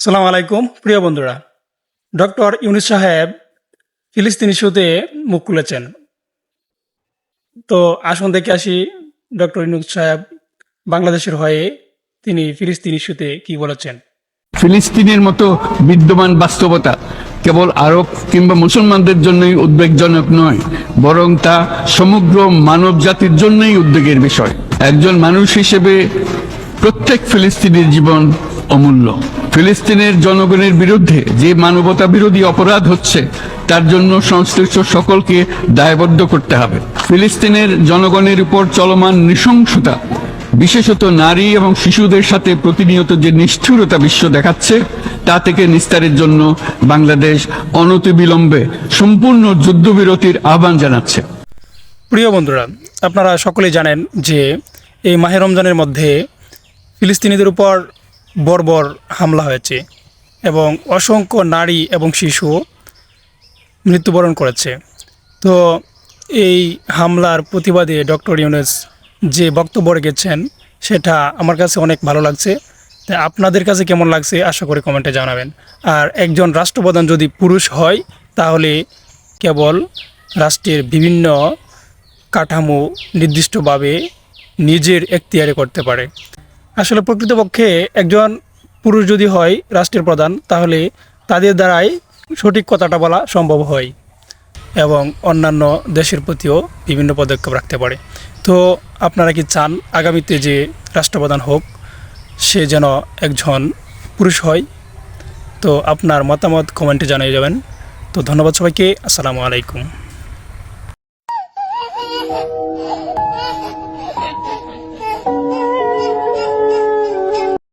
সালাম আলাইকুম, প্রিয় বন্ধুরা। ডক্টর ইউনিস সাহেব ফিলিস্তিন ইস্যুতে মুখ খুলেছেন। তো আসুন দেখে আসি ডক্টর ইউনুস সাহেব বাংলাদেশের হয়ে তিনি ফিলিস্তিন ইস্যুতে কি বলেছেন। ফিলিস্তিনের মতো বিদ্যমান বাস্তবতা কেবল আরব কিংবা মুসলমানদের জন্যই উদ্বেগজনক নয়, বরং তা সমগ্র মানব জাতির জন্যই উদ্বেগের বিষয়। একজন মানুষ হিসেবে প্রত্যেক ফিলিস্তিনের জীবন অমূল্য। ফিলিস্তিনের জনগণের বিরুদ্ধে যে মানবতা বিরোধী অপরাধ হচ্ছে, তার জন্য সংশ্লিষ্ট সকলকে দায়বদ্ধ করতে হবে। ফিলিস্তিনের জনগণের উপর চলমান নৃশংসতা, বিশেষত নারী এবং শিশুদের সাথে প্রতিনিয়ত যে নিষ্ঠুরতা বিশ্ব দেখাচ্ছে, তা থেকে নিস্তারের জন্য বাংলাদেশ অনতিবিলম্বে সম্পূর্ণ যুদ্ধবিরতির আহ্বান জানাচ্ছে। প্রিয় বন্ধুরা, আপনারা সকলেই জানেন যে এই মাহে রমজানের মধ্যে ফিলিস্তিনিদের উপর বর্বর হামলা হয়েছে এবং অসংখ্য নারী এবং শিশু মৃত্যুবরণ করেছে। তো এই হামলার প্রতিবাদে ডক্টর ইউনেস যে বক্তব্য রেখেছেন, সেটা আমার কাছে অনেক ভালো লাগছে। তাই আপনাদের কাছে কেমন লাগছে? আশা করি কমেন্টে জানাবেন। আর একজন রাষ্ট্রপ্রধান যদি পুরুষ হয়, তাহলে কেবল রাষ্ট্রের বিভিন্ন কাঠামো নির্দিষ্টভাবে নিজের এখতিয়ারে করতে পারে। আসলে প্রকৃতপক্ষে একজন পুরুষ যদি হয় রাষ্ট্রের প্রধান, তাহলে তাদের দ্বারাই সঠিক কথাটা বলা সম্ভব হয় এবং অন্যান্য দেশের প্রতিও বিভিন্ন পদক্ষেপ রাখতে পারে। তো আপনারা কি চান আগামীতে যে রাষ্ট্রপ্রধান হোক, সে যেন একজন পুরুষ হয়? তো আপনার মতামত কমেন্টে জানিয়ে যাবেন। তো ধন্যবাদ সবাইকে। আসসালামু আলাইকুম।